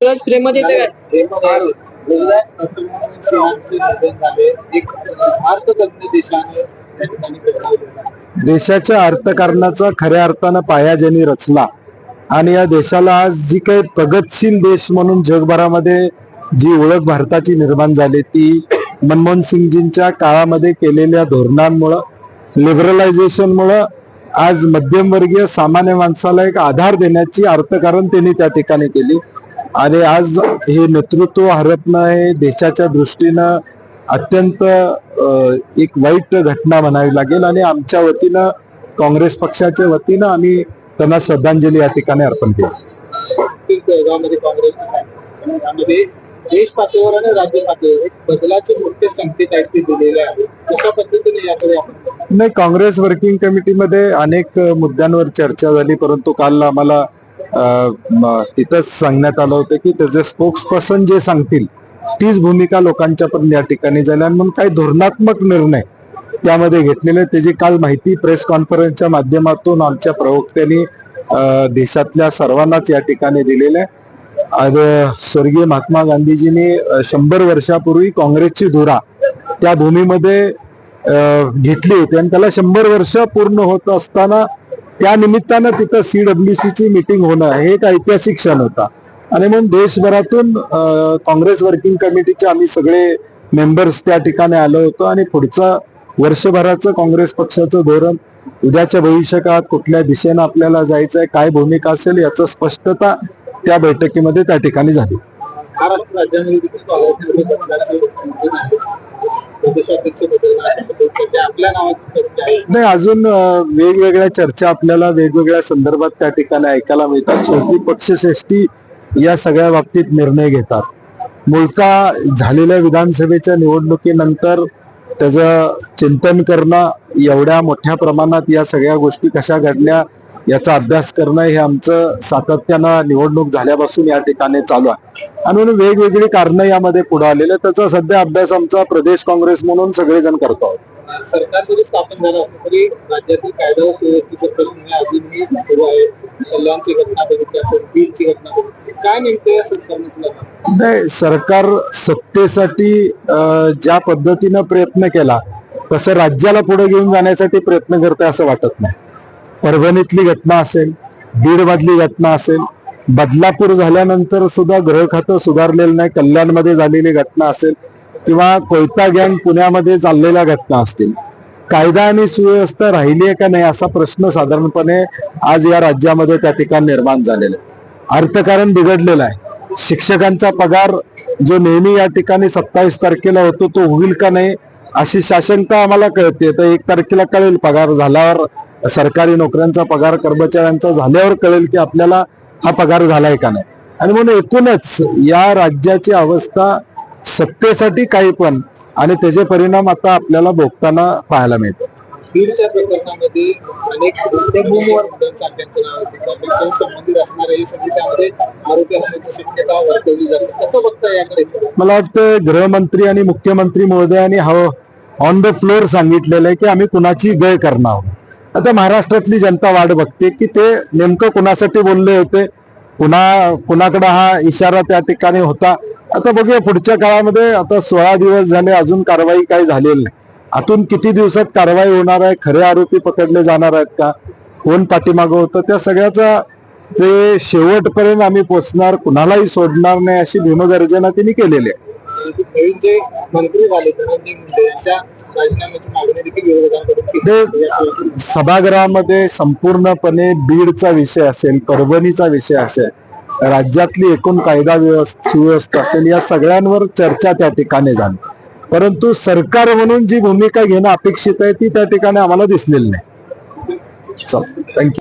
काय देशाच्या अर्थकारणाचा खऱ्या अर्थानं पाया ज्यांनी रचला आणि या देशाला आज जी काही प्रगतशील देश म्हणून जगभरामध्ये जी ओळख भारताची निर्माण झाली ती मनमोहन सिंगजींच्या काळामध्ये केलेल्या धोरणांमुळं लिबरलायझेशनमुळं आज मध्यमवर्गीय सामान्य माणसाला एक आधार देण्याची अर्थकारण त्यांनी त्या ठिकाणी केली. आणि आज हे नेतृत्व हरपणं हे देशाच्या दृष्टीनं अत्यंत एक वाईट घटना म्हणावी लागेल आणि आमच्या वतीनं काँग्रेस पक्षाच्या वतीनं आम्ही त्यांना श्रद्धांजली या ठिकाणी अर्पण केली. काँग्रेस देश पातळीवर आणि राज्य पातळीवर बदलाचे मोठे संकेत आहेत ते दिलेले आहेत. कशा पद्धतीने याकडे आपण नाही काँग्रेस वर्किंग कमिटीमध्ये अनेक मुद्द्यांवर चर्चा झाली परंतु काल आम्हाला तिथंच सांगण्यात आलं होतं की त्याचे स्पोक्स पर्सन जे सांगतील तीच भूमिका लोकांच्या पण या ठिकाणी झाल्या म्हणून काही धोरणात्मक निर्णय त्यामध्ये घेतलेले त्याची काल माहिती प्रेस कॉन्फरन्सच्या माध्यमातून आमच्या प्रवक्त्यांनी देशातल्या सर्वांनाच या ठिकाणी दिलेलं आहे. आज स्वर्गीय महात्मा गांधीजींनी शंभर वर्षापूर्वी काँग्रेसची धुरा त्या भूमीमध्ये घेतली होती आणि त्याला शंभर वर्ष पूर्ण होत असताना त्या निमित्तानं तिथं डब्ल्यू ची मिटिंग होणं हे एक ऐतिहासिक क्षण होता. आणि म्हणून देशभरातून काँग्रेस वर्किंग कमिटीचे आम्ही सगळे मेंबर्स त्या ठिकाणी आलो होतो आणि पुढचं वर्षभराचं काँग्रेस पक्षाचं धोरण उद्याच्या भविष्यकाळात कुठल्या दिशेनं आपल्याला जायचंय काय भूमिका असेल याचं स्पष्टता त्या बैठकीमध्ये त्या ठिकाणी झाली. नाही अजून वेगवेगळ्या चर्चा आपल्याला वेगवेगळ्या संदर्भात त्या ठिकाणी ऐकायला मिळतात. शेवटी पक्षश्रेष्ठी या सगळ्या बाबतीत निर्णय घेतात. मूळता झालेल्या विधानसभेच्या निवडणुकीनंतर त्याचं चिंतन करणं एवढ्या मोठ्या प्रमाणात या सगळ्या गोष्टी कशा घडल्या याचा अभ्यास करणं हे आमचं सातत्यानं निवडणूक झाल्यापासून या ठिकाणी चालू आहे. आणि म्हणून वेगवेगळी कारणं यामध्ये पुढे आलेले त्याचा सध्या अभ्यास आमचा प्रदेश काँग्रेस म्हणून सगळेजण करतो आहोत. सरकार जरी स्थापन झालं असलं तरी राज्यातील कायदा व सुव्यवस्थेचे प्रश्न हे अजूनही सुरू आहे कल्याणची घटना बघितली आपण बीडची घटना बघितली. काय नेमकं या सरकारने तुला वाटतं? नाही सरकार सत्तेसाठी ज्या पद्धतीनं प्रयत्न केला तसं राज्याला पुढे घेऊन जाण्यासाठी प्रयत्न करते असं वाटत नाही. परभणीतली घटना असेल बीडमधली घटना असेल बदलापूर झाल्यानंतर सुद्धा गृह खातं सुधारलेलं नाही कल्याणमध्ये झालेली घटना असेल किंवा कोयता गँग पुण्यामध्ये चाललेल्या घटना असतील. कायदा आणि सुव्यवस्था राहिली आहे का नाही असा प्रश्न साधारणपणे आज या राज्यामध्ये त्या ठिकाणी निर्माण झालेला आहे. अर्थकारण बिघडलेलं आहे. शिक्षकांचा पगार जो नेहमी या ठिकाणी सत्तावीस तारखेला होतो तो होईल का नाही अशी शासनता आम्हाला कळते. तर एक तारखेला कळेल पगार झाल्यावर सरकारी नोकऱ्यांचा पगार कर्मचाऱ्यांचा झाल्यावर कळेल की आपल्याला हा पगार झालाय का नाही. आणि म्हणून एकूणच या राज्याची अवस्था सत्तेसाठी काही पण आणि त्याचे परिणाम आता आपल्याला भोगताना पाहायला मिळतात. बीडच्या प्रकरणामध्ये अनेक नाव. त्यापेक्षा संबंधित असणारे हे सगळे त्यामध्ये आरोपी असण्याची शक्यता वर्तवली जाते. कसं बघता याकडे मला वाटतं गृहमंत्री आणि मुख्यमंत्री महोदयांनी हा ऑन द फ्लोअर सांगितलेलं आहे की आम्ही कुणाची गय करणार आहोत आता महाराष्ट्रातली जनता वाट बघते की ते नेमकं कुणासाठी बोलले होते? कुणा कुणाकडे हा इशारा त्या ठिकाणी होता? आता बघूया पुढच्या काळामध्ये आता सोळा दिवस झाले अजून कारवाई काही झालेली नाही. आतून किती दिवसात कारवाई होणार आहे? खरे आरोपी पकडले जाणार आहेत का? कोण पाठीमागं होतं? त्या सगळ्याचा ते शेवटपर्यंत आम्ही पोचणार कुणालाही सोडणार नाही अशी भीमगर्जना त्यांनी केलेली आहे. मंत्री झाले सभागृहामध्ये संपूर्णपणे बीडचा विषय असेल परभणीचा विषय असेल राज्यातली एकूण कायदा व्यवस्था सुव्यवस्था असेल या सगळ्यांवर चर्चा त्या ठिकाणी झाली. परंतु सरकार म्हणून जी भूमिका घेणं अपेक्षित आहे ती त्या ठिकाणी आम्हाला दिसलेली नाही. चल थँक्यू